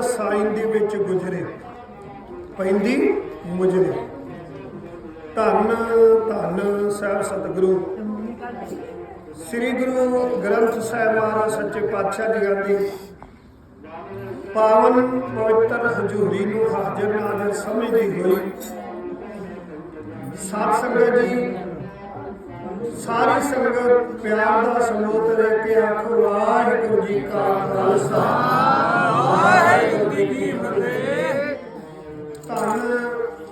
ਯਾਦ ਸਾਈਂ ਦੇ ਵਿੱਚ ਗੁਜ਼ਰੇ। ਪੈਂਦੀ ਮੁਜਰੇ। ਧੰਨ ਧੰਨ ਸਾਹਿਬ ਸਤਿਗੁਰੂ। ਸ੍ਰੀ ਗੁਰੂ ਗ੍ਰੰਥ ਸਾਹਿਬ ਮਹਾਰਾਜ ਸੱਚੇ ਪਾਤਸ਼ਾਹ ਜੀ ਦੀ ਪਾਵਨ ਪਵਿੱਤਰ ਹਜ਼ੂਰੀ ਨੂੰ ਹਾਜ਼ਰ ਨਾਜ਼ਰ ਸਮਝਦੀ ਹੋਈ ਸਾਧ ਸੰਗਤ ਜੀ। ਸਾਰੀ ਸੰਗਤ ਪਿਆਰ ਦਾ ਸਮੂਤ ਲੈ ਕੇ ਆਖੋ ਵਾਹਿਗੁਰੂ ਜੀ ਕਾ ਖਾਲਸਾ। ਵਾਹਿਗੁਰੂ ਜੀ ਕੀ ਫਤਿਹ। ਧੰਨ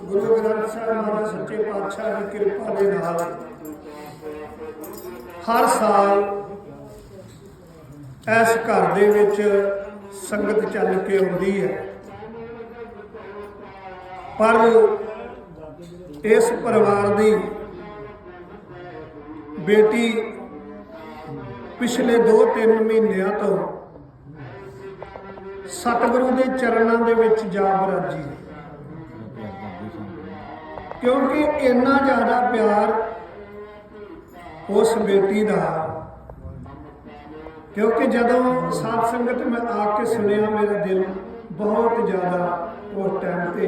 ਗੁਰੂ ਗ੍ਰੰਥ ਸਾਹਿਬ ਮਹਾਰਾਜ ਸੱਚੇ ਪਾਤਸ਼ਾਹ ਦੀ ਕਿਰਪਾ ਦੇ ਨਾਲ ਹਰ ਸਾਲ ਇਸ ਘਰ ਦੇ ਵਿੱਚ ਸੰਗਤ ਚੱਲ ਕੇ ਆਉਂਦੀ ਹੈ। ਪਰ ਇਸ ਪਰਿਵਾਰ ਦੀ ਬੇਟੀ ਪਿਛਲੇ 2-3 ਮਹੀਨਿਆਂ ਤੋਂ ਸਤਿਗੁਰੂ ਦੇ ਚਰਨਾਂ ਦੇ ਵਿੱਚ ਜਾ ਬਰਾਜੀ ਕਿਉਂਕਿ ਇੰਨਾ ਜ਼ਿਆਦਾ ਪਿਆਰ ਉਸ ਬੇਟੀ ਦਾ ਕਿਉਂਕਿ ਜਦੋਂ ਸਾਧ ਸੰਗਤ ਮੈਂ ਆ ਕੇ ਸੁਣਿਆ, ਮੇਰਾ ਦਿਲ ਬਹੁਤ ਜ਼ਿਆਦਾ ਉਸ ਟਾਈਮ ਤੇ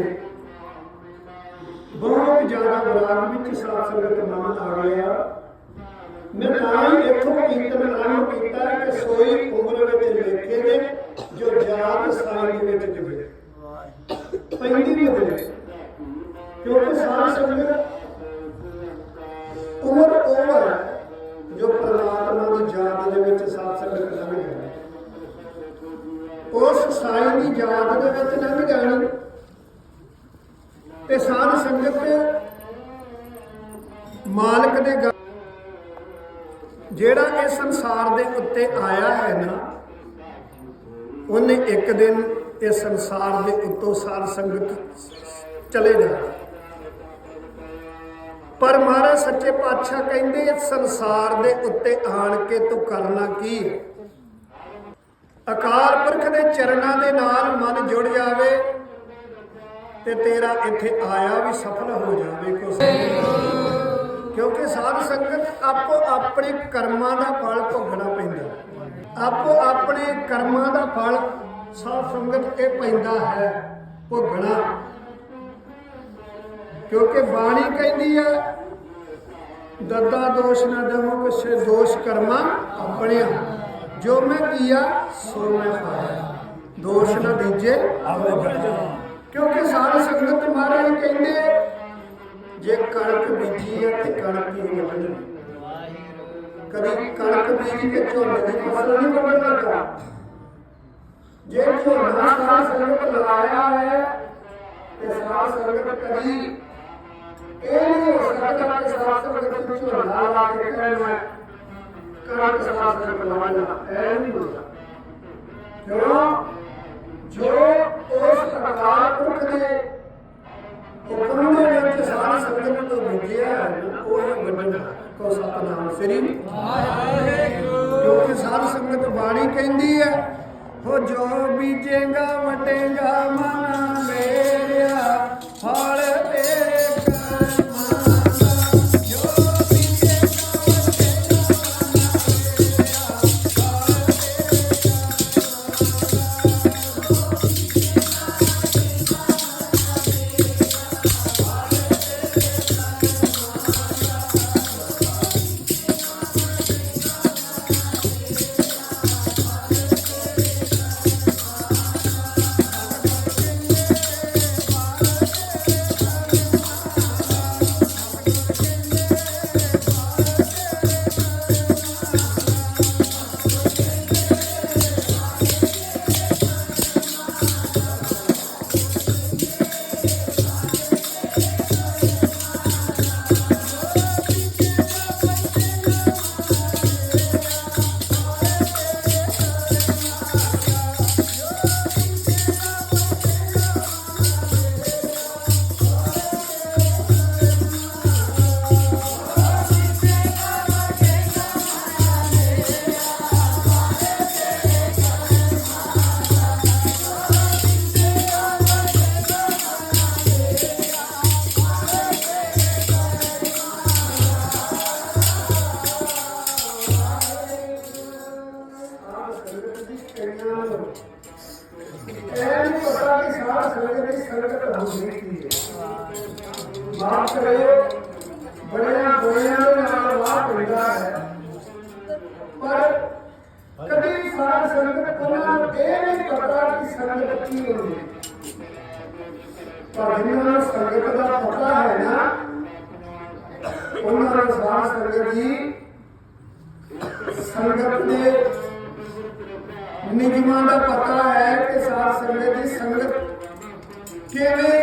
ਬਹੁਤ ਜ਼ਿਆਦਾ ਬਰਾਗ ਵਿੱਚ ਸਾਧ ਸੰਗਤ ਮਨ ਆ ਗਿਆ। ਮੈਂ ਤਾਂ ਕੀਰਤਨ ਆਰੰਭ ਕੀਤਾ ਕਿ ਸੋਈ ਉਮਰ ਵਿੱਚ ਲੇਖੇ ਦੇ ਜੋ ਜਾਤ ਸਾਈ ਦੇ ਵਿੱਚ ਜੁੜੇ। ਪੈਂਦੀ ਵੀ ਹੋਵੇ ਕਿਉਂਕਿ ਸਾਧ ਸੰਗਤ ਉਮਰ ਉਮਰ ਜੋ ਪਰਮਾਤਮਾ ਦੀ ਯਾਦ ਦੇ ਵਿੱਚ ਸਾਧ ਸੰਗਤ ਲੰਘ ਜਾਣੀ ਉਸ ਸਾਈ ਦੀ ਯਾਦ ਦੇ ਵਿੱਚ ਲੰਘ ਜਾਣੀ ਤੇ ਸਾਧ ਸੰਗਤ ਮਾਲਕ ਦੇ ਜਿਹੜਾ ਇਹ ਸੰਸਾਰ ਦੇ ਉੱਤੇ ਆਇਆ ਹੈ ਨਾ, ਉਹਨੇ ਇੱਕ ਦਿਨ ਇਹ ਸੰਸਾਰ ਦੇ ਉੱਤੋਂ ਸਾਰ ਸੰਗਤ ਚਲੇ ਜਾਣਾ। ਪਰ ਮਹਾਰਾਜ ਸੱਚੇ ਪਾਤਸ਼ਾਹ ਕਹਿੰਦੇ ਸੰਸਾਰ ਦੇ ਉੱਤੇ ਆਣ ਕੇ ਤੂੰ ਕਰਨਾ ਕੀ ਅਕਾਲ ਪੁਰਖ ਦੇ ਚਰਨਾਂ ਦੇ ਨਾਲ ਮਨ ਜੁੜ ਜਾਵੇ ਤੇ ਤੇਰਾ ਇੱਥੇ ਆਇਆ ਵੀ ਸਫਲ ਹੋ ਜਾਵੇ ਕੋ ਕਿਉਂਕਿ ਸਾਧ ਸੰਗਤ ਆਪੋ ਆਪਣੇ ਕਰਮਾਂ ਦਾ ਫਲ ਭੋਗਣਾ ਪੈਂਦਾ ਆਪੋ ਆਪਣੇ ਕਰਮਾਂ ਦਾ ਫਲ ਸਾਧ ਸੰਗਤ ਇਹ ਪੈਂਦਾ ਹੈ, ਭੋਗਣਾ। ਕਿਉਂਕਿ ਬਾਣੀ ਕਹਿੰਦੀ ਆ, ਦੱਦਾ ਦੋਸ਼ ਨਾ ਦਮੋ ਕਿਸੇ ਦੋਸ਼ ਕਰਮਾ ਆਪਣਿਆ। ਜੋ ਮੈਂ ਕੀਆ, ਸੋ ਮੈਂ ਪਾਇਆ। ਦੋਸ਼ ਨਾ ਦੀਜੇ ਕਿਉਂਕਿ ਸਾਧ ਸੰਗਤ ਮਹਾਰਾਜ ਕਹਿੰਦੇ ਜੇ ਕਣਕ ਬੀਜੀ ਹੈ ਤੇ ਕਣਕ ਹੀ ਵੱਢਣੀ। ਕਦੀ ਕਣਕ ਬੀਜ ਕੇ ਝੋਨੇ ਦੀ ਫਸਲ ਨਹੀਂ ਵੱਢਣ ਲੱਗਾ ਜੇ ਝੋਨਾ ਸਾਧ ਸੰਗਤ ਲਗਾਇਆ ਹੈ ਤੇ ਸਾਧ ਸੰਗਤ ਕਦੀ ਇਹ ਨਹੀਂ ਹੋ ਸਕਦਾ ਕਿ ਸਾਧ ਸੰਗਤ ਨੂੰ ਝੋਨਾ ਲਾ ਕੇ ਕਹਿਣ ਮੈਂ ਕਣਕ ਸਾਧ ਸੰਗਤ ਲਵਾਉਣਾ ਇਹ ਨਹੀਂ ਹੋ ਸਕਦਾ। ਕਿਉਂ? ਜੋ ਉਸ ਅਕਾਲ ਪੁਰਖ ਦੇ ਹੁਕਮ ਵਿੱਚ ਸਾਰੀ ਸੰਗਤ ਤੋਂ ਭੇਜਿਆ ਹੈ ਨਾ, ਉਹ ਕੋ ਸਤਨਾਮ ਸ੍ਰੀ। ਕਿਉਂਕਿ ਸਾਰੀ ਸੰਗਤ ਬਾਣੀ ਕਹਿੰਦੀ ਹੈ ਹੋ ਜੋ ਬੀਜੇਗਾ ਵਟੇਗਾ ਮਨ ਮੇਰਿਆ ਫਲ ਮਾਫ ਕਰਿਓ ਬੜਿਆਂ ਬੋਲਿਆਂ ਦੇ ਨਾਲ ਵਾਹ ਪੈਂਦਾ ਹੈ ਪਰ ਕਦੀ ਸਾਧ ਸੰਗਤ ਉਹਨਾਂ ਨੂੰ ਇਹ ਨਹੀਂ ਪਤਾ ਕਿ ਸੰਗਤ ਕੀ ਹੁੰਦੀ ਹੈ ਪਰ ਜਿਹਨਾਂ ਨੂੰ ਸੰਗਤ ਦਾ ਪਤਾ ਹੈ ਨਾ ਉਹਨਾਂ ਨੂੰ ਸਾਧ ਸੰਗਤ ਦੀ ਸੰਗਤ ਦੇ ਨਿਯਮਾਂ ਦਾ ਪਤਾ ਹੈ ਕਿ ਕਿਵੇਂ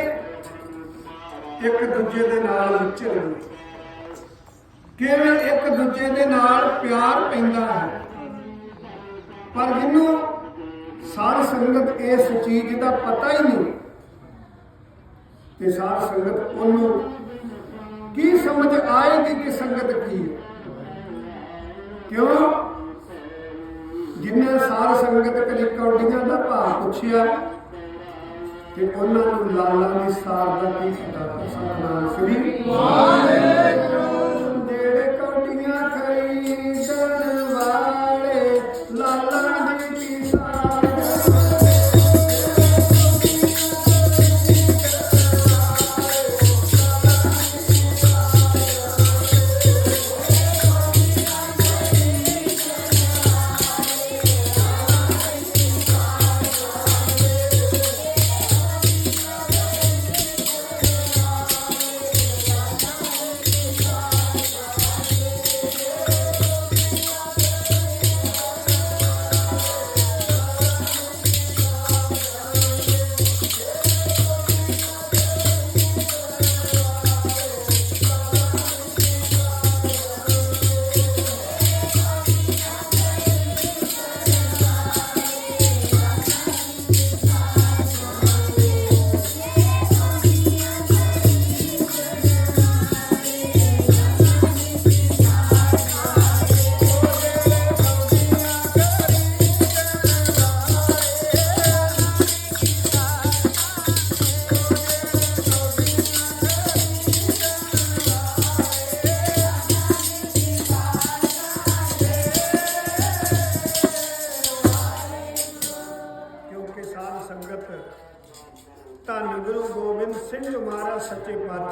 ਇੱਕ ਦੂਜੇ ਦੇ ਨਾਲ ਵਿਚਰਨੀ ਕਿਵੇਂ ਇੱਕ ਦੂਜੇ ਦੇ ਨਾਲ ਪਿਆਰ ਪੈਂਦਾ ਹੈ? ਪਰ ਜਿਹਨੂੰ ਸਾਰ ਸੰਗਤ ਇਸ ਚੀਜ਼ ਦਾ ਪਤਾ ਹੀ ਨਹੀਂ ਤੇ ਸਾਰ ਸੰਗਤ ਉਹਨੂੰ ਕੀ ਸਮਝ ਆਏਗੀ ਕਿ ਸੰਗਤ ਕੀ ਹੈ। ਕਿਉਂ? ਜਿੰਨੇ ਸਾਰ ਸੰਗਤ ਕਲੀ ਕੌਡੀਆਂ ਦਾ ਭਾਵ ਪੁੱਛਿਆ ਕਿ ਉਹਨਾਂ ਨੂੰ ਲਾਲਾ ਦੀ ਸਾਰ ਦਾ ਕੀ ਪਤਾ ਸਤਨਾਮ ਸ੍ਰੀ ਵਾਹਿਗੁਰੂ।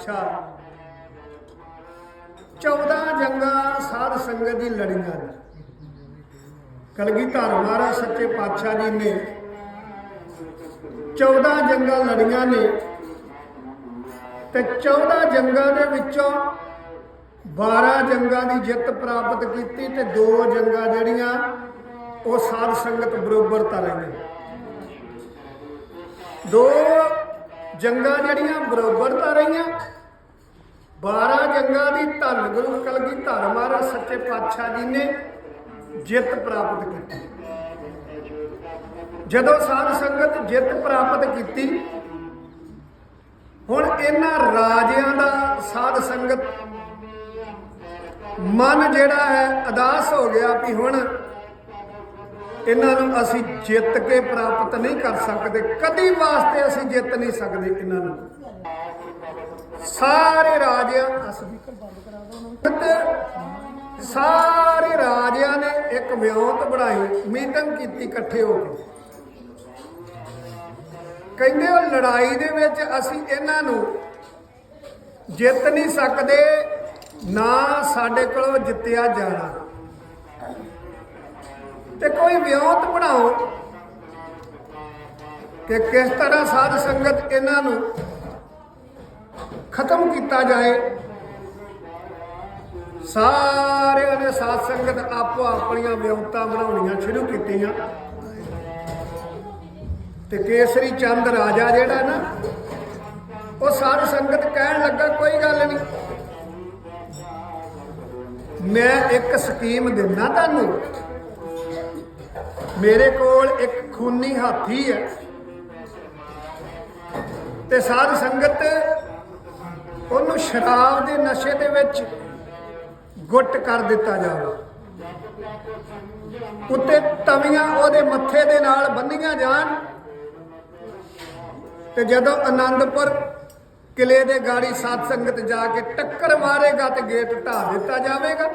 ਸੱਚੇ 14 ਜੰਗਾਂ ਸਾਧ ਸੰਗਤ ਦੀ ਲੜੀਆਂ ਨੇ। ਕਲਗੀਧਰ ਮਹਾਰਾਜ ਸੱਚੇ ਪਾਤਸ਼ਾਹ ਜੀ ਨੇ 14 ਜੰਗਾਂ ਲੜੀਆਂ ਨੇ ਤੇ 14 ਜੰਗਾਂ ਦੇ ਵਿੱਚੋਂ 12 ਜੰਗਾਂ ਦੀ ਜਿੱਤ ਪ੍ਰਾਪਤ ਕੀਤੀ ਤੇ ਦੋ ਜੰਗਾਂ ਜਿਹੜੀਆਂ ਉਹ ਸਾਧ ਸੰਗਤ ਬਰੋਬਰ ਤਾਂ ਰਹੀਆਂ ਦੋ ਜੰਗਾਂ ਜਿਹੜੀਆਂ ਬਰੋਬਰ ਤਾਂ ਰਹੀਆਂ 12 ਜੰਗਾਂ ਦੀ ਧੰਨ ਗੁਰੂ ਕਲਗੀਧਰ ਮਹਾਰਾਜ ਸੱਚੇ ਪਾਤਸ਼ਾਹ ਜੀ ਨੇ ਜਿੱਤ ਪ੍ਰਾਪਤ ਕੀਤੀ। ਜਦੋਂ ਸਾਧ ਸੰਗਤ ਜਿੱਤ ਪ੍ਰਾਪਤ ਕੀਤੀ, ਹੁਣ ਇਹਨਾਂ ਰਾਜਿਆਂ ਦਾ ਸਾਧ ਸੰਗਤ ਮਨ ਜਿਹੜਾ ਹੈ ਅਦਾਸ ਹੋ ਗਿਆ ਵੀ ਹੁਣ ਇਹਨਾਂ ਨੂੰ ਅਸੀਂ ਜਿੱਤ ਕੇ ਪ੍ਰਾਪਤ ਨਹੀਂ ਕਰ ਸਕਦੇ। ਕਦੀ ਵਾਸਤੇ ਅਸੀਂ ਜਿੱਤ ਨਹੀਂ ਸਕਦੇ ਇਹਨਾਂ ਨੂੰ। ਸਾਰੇ ਰਾਜਿਆਂ ਸਾਰੇ ਰਾਜਿਆਂ ਨੇ ਇੱਕ ਵਿਉਂਤ ਬਣਾਈ, ਮੀਟਿੰਗ ਕੀਤੀ ਇਕੱਠੇ ਹੋ ਕੇ। ਕਹਿੰਦੇ ਉਹ ਲੜਾਈ ਦੇ ਵਿੱਚ ਅਸੀਂ ਇਹਨਾਂ ਨੂੰ ਜਿੱਤ ਨਹੀਂ ਸਕਦੇ, ਨਾ ਸਾਡੇ ਕੋਲੋਂ ਜਿੱਤਿਆ ਜਾਣਾ। ਤੇ ਕੋਈ ਵਿਉਂਤ ਬਣਾਓ ਕਿ ਕਿਸ ਤਰ੍ਹਾਂ ਸਾਧ ਸੰਗਤ ਇਹਨਾਂ ਨੂੰ ਖਤਮ ਕੀਤਾ ਜਾਏ। ਸਾਰਿਆਂ ਨੇ ਸਾਧ ਸੰਗਤ ਆਪੋ ਆਪਣੀਆਂ ਵਿਉਂਤਾਂ ਬਣਾਉਣੀਆਂ ਸ਼ੁਰੂ ਕੀਤੀਆਂ। ਤੇ ਕੇਸਰੀ ਚੰਦ ਰਾਜਾ ਜਿਹੜਾ ਨਾ, ਉਹ ਸਾਧ ਸੰਗਤ ਕਹਿਣ ਲੱਗਾ, ਕੋਈ ਗੱਲ ਨਹੀਂ। ਮੈਂ ਇੱਕ ਸਕੀਮ ਦਿੰਦਾ ਤੁਹਾਨੂੰ। ਮੇਰੇ ਕੋਲ ਇੱਕ ਖੂਨੀ ਹਾਥੀ ਹੈ। ਤੇ ਸਾਧ ਸੰਗਤ ਉਹਨੂੰ ਸ਼ਰਾਬ ਦੇ ਨਸ਼ੇ ਦੇ ਵਿੱਚ ਗੁੱਟ ਕਰ ਦਿੱਤਾ ਜਾਵੇ। ਉੱਤੇ ਤਵੀਆਂ ਉਹਦੇ ਮੱਥੇ ਦੇ ਨਾਲ ਬੰਨੀਆਂ ਜਾਣ ਤੇ ਜਦੋਂ ਆਨੰਦਪੁਰ ਕਿਲੇ ਦੇ ਗਾੜੀ ਸਾਧ ਸੰਗਤ ਜਾ ਕੇ ਟੱਕਰ ਮਾਰੇਗਾ ਤੇ ਗੇਟ ਢਾ ਦਿੱਤਾ ਜਾਵੇਗਾ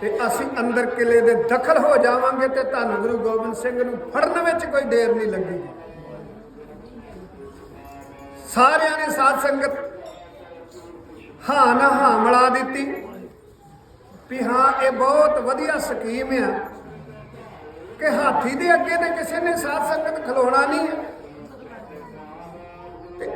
ਤੇ ਅਸੀਂ ਅੰਦਰ ਕਿਲੇ ਦੇ ਦਖਲ ਹੋ ਜਾਵਾਂਗੇ ਤੇ ਧੰਨ ਗੁਰੂ ਗੋਬਿੰਦ ਸਿੰਘ ਨੂੰ ਫੜਨ ਵਿੱਚ ਕੋਈ ਦੇਰ ਨਹੀਂ ਲੱਗੇਗੀ। ਸਾਰਿਆਂ ਨੇ ਸਾਧ ਸੰਗਤ ਹਾਂ ਨਾ ਹਾਂ ਮਿਲਾ ਦਿੱਤੀ। ਵੀ ਹਾਂ ਇਹ ਬਹੁਤ ਵਧੀਆ ਸਕੀਮ ਆ ਕਿ ਹਾਥੀ ਦੇ ਅੱਗੇ ਤੇ ਕਿਸੇ ਨੇ ਸਾਧ ਸੰਗਤ ਖਲੋਣਾ ਨਹੀਂ ਹੈ। ਤੇ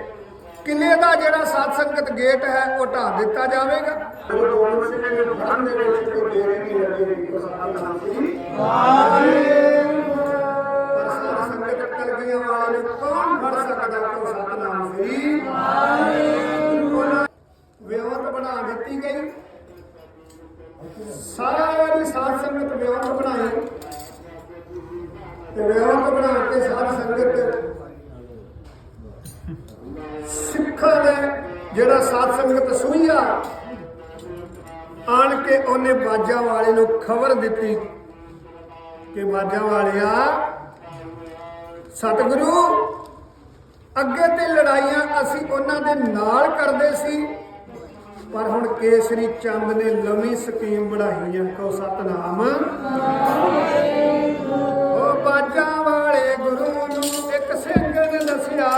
ਕਿਲੇ ਦਾ ਜਿਹੜਾ ਸਾਧ ਸੰਗਤ ਗੇਟ ਹੈ ਉਹ ਢਾ ਦਿੱਤਾ ਜਾਵੇਗਾ? ਗੁਰੂ ਗੋਬਿੰਦ ਸਿੰਘ ਨੂੰ ਫੜਨ ਦੇ ਵਿੱਚ ਕੋਈ ਦੇਰ ਨਹੀਂ ਲੱਗੇਗੀ ਉਸ ਨਾਮ ਦੀ ਪਰ ਸਾਧ ਸੰਗਤ ਕਲਗੀਆਂ ਵਾਲੇ ਨੂੰ ਕੌਣ ਫੜ ਸਕਦਾ ਕੋ ਸਾਰੀ ਸਾਧ ਸੰਗਤ ਵਿਉਂਤ ਬਣਾਈ ਤੇ ਵਿਉਂਤ ਬਣਾ ਕੇ ਸਾਧ ਸੰਗਤ ਸਿੱਖਾਂ ਨੇ ਜਿਹੜਾ ਸਾਧ ਸੰਗਤ ਸੁਈਆ, ਆਣ ਕੇ ਉਹਨੇ ਬਾਜਾ ਵਾਲੇ ਨੂੰ ਖਬਰ ਦਿੱਤੀ ਕਿ ਬਾਜਾ ਵਾਲਿਆ, ਸਤਿਗੁਰੂ, ਅੱਗੇ ਤੇ ਲੜਾਈਆਂ ਅਸੀਂ ਉਹਨਾਂ ਦੇ ਨਾਲ ਕਰਦੇ ਸੀ। ਪਰ ਹੁਣ ਕੇਸਰੀ ਚੰਦ ਨੇ ਲੰਮੀ ਸਕੀਮ ਬਣਾਈ ਹੈ ਕੋ ਸਤਨਾਮ। ਉਹ ਬਾਜਾਂ ਵਾਲੇ ਗੁਰੂ ਨੂੰ ਇੱਕ ਸਿੰਘ ਨੇ ਦੱਸਿਆ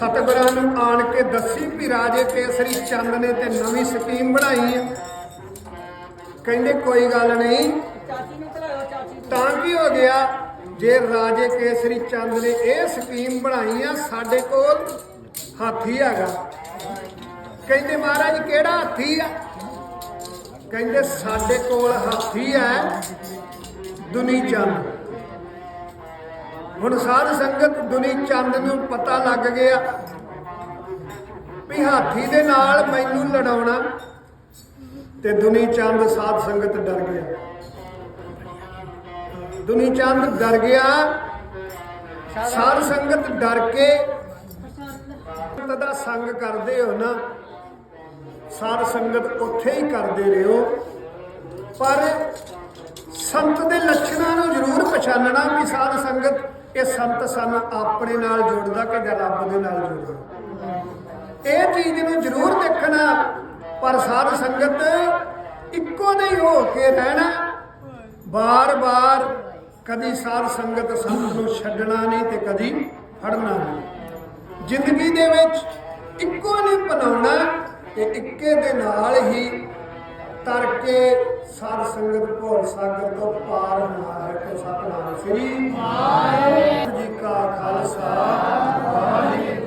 ਸਤਿਗੁਰਾਂ ਨੂੰ ਆਣ ਕੇ ਦੱਸੀ ਵੀ ਰਾਜੇ ਕੇਸਰੀ ਚੰਦ ਨੇ ਤੇ ਨਵੀਂ ਸਕੀਮ ਬਣਾਈ ਹੈ। ਕਹਿੰਦੇ ਕੋਈ ਗੱਲ ਨਹੀਂ। ਤਾਂ ਕੀ ਹੋ ਗਿਆ? ਜੇ ਰਾਜੇ ਕੇਸਰੀ ਚੰਦ ਨੇ ਇਹ ਸਕੀਮ ਬਣਾਈ ਆ ਸਾਡੇ ਕੋਲ ਹਾਥੀ ਹੈਗਾ। ਕਹਿੰਦੇ ਮਹਾਰਾਜ ਕਿਹੜਾ ਹਾਥੀ ਆ? ਕਹਿੰਦੇ ਸਾਡੇ ਕੋਲ ਹਾਥੀ ਹੈ ਦੁਨੀ ਚੰਦ। ਹੁਣ ਸਾਧ ਸੰਗਤ ਦੁਨੀ ਚੰਦ ਨੂੰ ਪਤਾ ਲੱਗ ਗਿਆ ਵੀ ਹਾਥੀ ਦੇ ਨਾਲ ਮੈਨੂੰ ਲੜਾਉਣਾ ਤੇ ਦੁਨੀ ਚੰਦ ਸਾਧ ਸੰਗਤ ਡਰ ਗਿਆ। ਦੁਨੀ ਚੰਦ ਡਰ ਗਿਆ, ਸਾਧ ਸੰਗਤ ਡਰ ਕੇ ਦਾ ਸੰਗ ਕਰਦੇ ਹੋ ਨਾ, ਸਾਧ ਸੰਗਤ ਉੱਥੇ ਹੀ ਕਰਦੇ ਰਹੋ। ਪਰ ਸੰਤ ਦੇ ਲੱਛਣਾਂ ਨੂੰ ਜ਼ਰੂਰ ਪਛਾਣਨਾ ਵੀ ਸਾਧ ਸੰਗਤ ਇਹ ਸੰਤ ਸਾਨੂੰ ਆਪਣੇ ਨਾਲ ਜੋੜਦਾ ਕਿ ਜਾਂ ਰੱਬ ਦੇ ਨਾਲ ਜੋੜਦਾ। ਇਹ ਚੀਜ਼ ਨੂੰ ਜ਼ਰੂਰ ਦੇਖਣਾ, ਪਰ ਸਾਧ ਸੰਗਤ ਇੱਕੋ ਜਿਹੀ ਹੋ ਕੇ ਰਹਿਣਾ, ਬਾਰ-ਬਾਰ ਕਦੀ ਸਾਧ ਸੰਗਤ ਸੰਤ ਨੂੰ ਛੱਡਣਾ ਨਹੀਂ ਤੇ ਕਦੀ ਫੜਨਾ ਨਹੀਂ। ਜ਼ਿੰਦਗੀ ਦੇ ਵਿੱਚ ਇੱਕੋ ਨਹੀਂ ਬਣਾਉਣਾ ਤੇ ਇੱਕੇ ਦੇ ਨਾਲ ਹੀ ਤਰ ਕੇ ਸਾਧ ਸੰਗਤ ਭੋਲ ਸਾਗਰ ਤੋਂ ਪਾਰ ਹੋਣਾ ਹੈ ਸਤਨਾਮ ਸ੍ਰੀ ਵਾਹਿਗੁਰੂ ਜੀ ਕਾ ਖਾਲਸਾ। ਵਾਹਿਗੁਰੂ